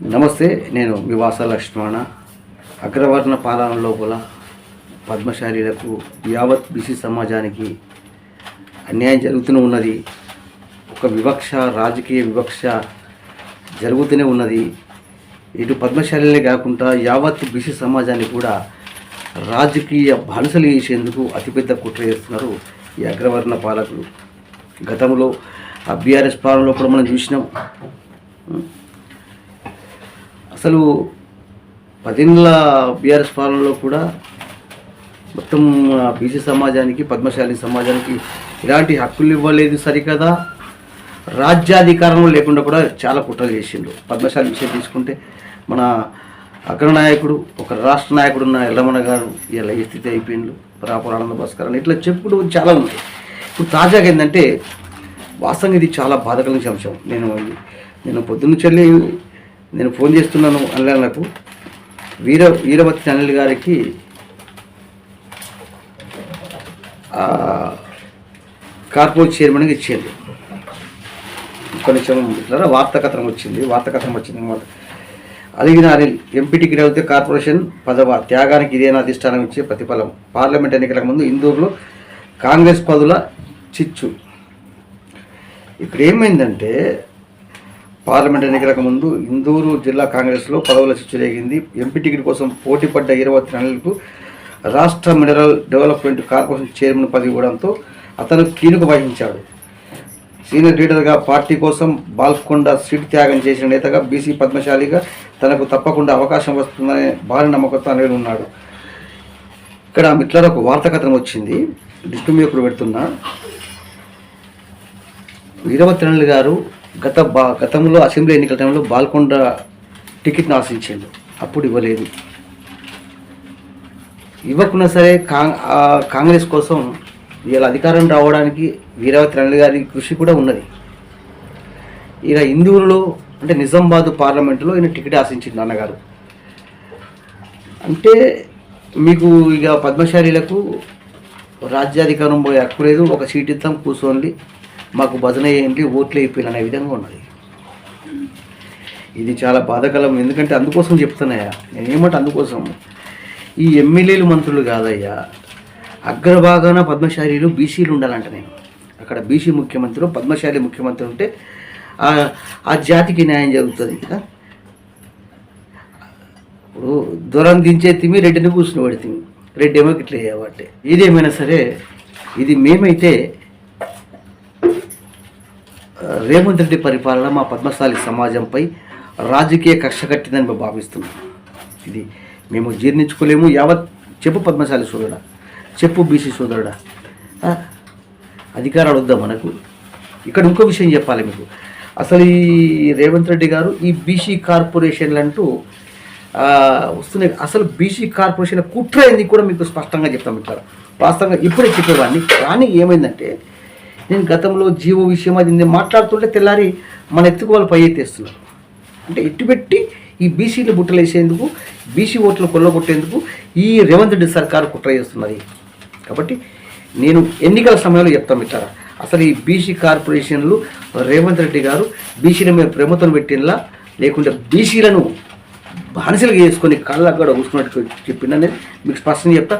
నమస్తే నేను మీ లక్ష్మణ. అగ్రవర్ణ పాలన లోపల పద్మశాలీలకు యావత్ బీసీ సమాజానికి అన్యాయం జరుగుతూనే ఉన్నది. ఒక వివక్ష రాజకీయ వివక్ష జరుగుతూనే ఉన్నది. ఇటు పద్మశాలీలే కాకుండా యావత్ బీసీ సమాజాన్ని కూడా రాజకీయ బానిసలు చేసేందుకు అతిపెద్ద కుట్ర చేస్తున్నారు ఈ అగ్రవర్ణ పాలకులు. గతంలో ఆ బీఆర్ఎస్ పాలనలో కూడా మనం చూసినాం. అసలు పదేళ్ళ బీఆర్ఎస్ పాలనలో కూడా మొత్తం బీసీ సమాజానికి పద్మశాలి సమాజానికి ఇలాంటి హక్కులు ఇవ్వలేదు సరికదా. రాజ్యాధికారం లేకుండా కూడా చాలా కుట్రలు చేసిండు పద్మశాలి విషయం తీసుకుంటే మన అగ్రనాయకుడు ఒక రాష్ట్ర నాయకుడు ఉన్న ఎల్లమణ గారు ఇలా ఏ స్థితి అయిపోయిండు రాపురానంద భాస్కర్ అని ఇట్లా చెప్పుడు చాలా ఉన్నాయి. ఇప్పుడు తాజాగా ఏంటంటే వాస్తవంగా ఇది చాలా బాధకలించే అంశం. నేను నేను పొద్దున్న చెల్లి నేను ఫోన్ చేస్తున్నాను అన్నలకు వీర వీరవతి అనిల్ గారికి కార్పొరేట్ చైర్మన్గా ఇచ్చేది కొంచెం ఇట్లా వార్తాకథనం వచ్చింది. వార్తాకథనం వచ్చింది అనమాట. అలిగిన అనిల్ ఎంపీ టికెట్ అయితే కార్పొరేషన్ పదవ త్యాగానికి ఇదేనా అధిష్టానం ఇచ్చే ప్రతిఫలం. పార్లమెంట్ ఎన్నికలకు ముందు ఇందూరులో కాంగ్రెస్ పదుల చిచ్చు. ఇక్కడ ఏమైందంటే పార్లమెంట్ ఎన్నికలకు ముందు ఇందూరు జిల్లా కాంగ్రెస్లో పదవుల చిచ్చు రేగింది ఎంపీ టికెట్ కోసం పోటీపడ్డ ఇరవై నెలలకు రాష్ట్ర మినరల్ డెవలప్మెంట్ కార్పొరేషన్ చైర్మన్ పదవి ఇవ్వడంతో అతను కీలక వహించాడు. సీనియర్ లీడర్గా పార్టీ కోసం బాల్కొండ సీటు త్యాగం చేసిన నేతగా బీసీ పద్మశాలిగా తనకు తప్పకుండా అవకాశం వస్తుందనే భారీ నమ్మకంతో అనేది ఉన్నాడు. ఇక్కడ మిట్లలో ఒక వార్తాకథనం వచ్చింది. డిస్టు మీద పెడుతున్నా. వీరభద్రనులు గారు గత బా గతంలో అసెంబ్లీ ఎన్నికల టైంలో బాల్కొండ టికెట్ను ఆశించాడు అప్పుడు ఇవ్వలేదు. ఇవ్వకున్నా సరే కాంగ్ కాంగ్రెస్ కోసం వీళ్ళ అధికారం రావడానికి వీరావతి రణి గారి కృషి కూడా ఉన్నది. ఇక హిందువులలో అంటే నిజామాబాద్ పార్లమెంటులో ఈయన టికెట్ ఆశించింది అన్నగారు. అంటే మీకు ఇక పద్మశాలీలకు రాజ్యాధికారం పోయే హక్కు లేదు ఒక సీట్ ఇద్దాం కూర్చోండి. మాకు భజన చేయండి ఓట్లు అయిపోయిన అనే విధంగా ఉన్నది. ఇది చాలా బాధాకరం. ఎందుకంటే అందుకోసం చెప్తున్నాయా? నేనేమంటే అందుకోసం. ఈ ఎమ్మెల్యేలు మంత్రులు కాదయ్యా. అగ్రభాగాన పద్మశాలీలు బీసీలు ఉండాలంట నేను. అక్కడ బీసీ ముఖ్యమంత్రి పద్మశాలి ముఖ్యమంత్రి ఉంటే ఆ- జాతికి న్యాయం జరుగుతుంది ఇప్పుడు దూరం దించే తిమి రెడ్డిని కూర్చుని పడితే రెడ్డి ఏమో ఇట్లా చేయబట్టే ఏదేమైనా సరే ఇది మేమైతే రేవంత్ రెడ్డి పరిపాలన మా పద్మశాలి సమాజంపై రాజకీయ కక్ష కట్టిందని మేము భావిస్తున్నాం. ఇది మేము జీర్ణించుకోలేము యావత్ చెప్పు పద్మశాలి సోదరుడా చెప్పు బీసీ సోదరుడా. అధికారాలు వద్దా మనకు? ఇక్కడ ఇంకో విషయం చెప్పాలి మీకు. అసలు ఈ రేవంత్ రెడ్డి గారు ఈ బీసీ కార్పొరేషన్లు అంటూ వస్తున్నాయి. అసలు బీసీ కార్పొరేషన్ కుట్ర ఏంది కూడా మీకు స్పష్టంగా చెప్తాం ఇక్కడ. వాస్తవంగా ఇప్పుడే చెప్పేవాడిని. కానీ ఏమైందంటే నేను గతంలో జీవో విషయం అది నేను మాట్లాడుతుంటే తెల్లారి మన ఎత్తుకు వాళ్ళు పై ఎత్తేస్తున్నారు. అంటే ఇటు పెట్టి ఈ బీసీలు బుట్టలు వేసేందుకు బీసీ ఓట్లు కొల్లగొట్టేందుకు ఈ రేవంత్ రెడ్డి సర్కారు కుట్ర చేస్తున్నది. కాబట్టి నేను ఎన్నికల సమయంలో చెప్తాం ఇట్లా అసలు ఈ బీసీ కార్పొరేషన్లు రేవంత్ రెడ్డి గారు బీసీల మీద ప్రేమతో పెట్టినలా లేకుంటే బీసీలను బానిసలుగా చేసుకొని కళ్ళ కూడా కూసుకున్నట్టు నేను మీకు స్పష్టంగా చెప్తా.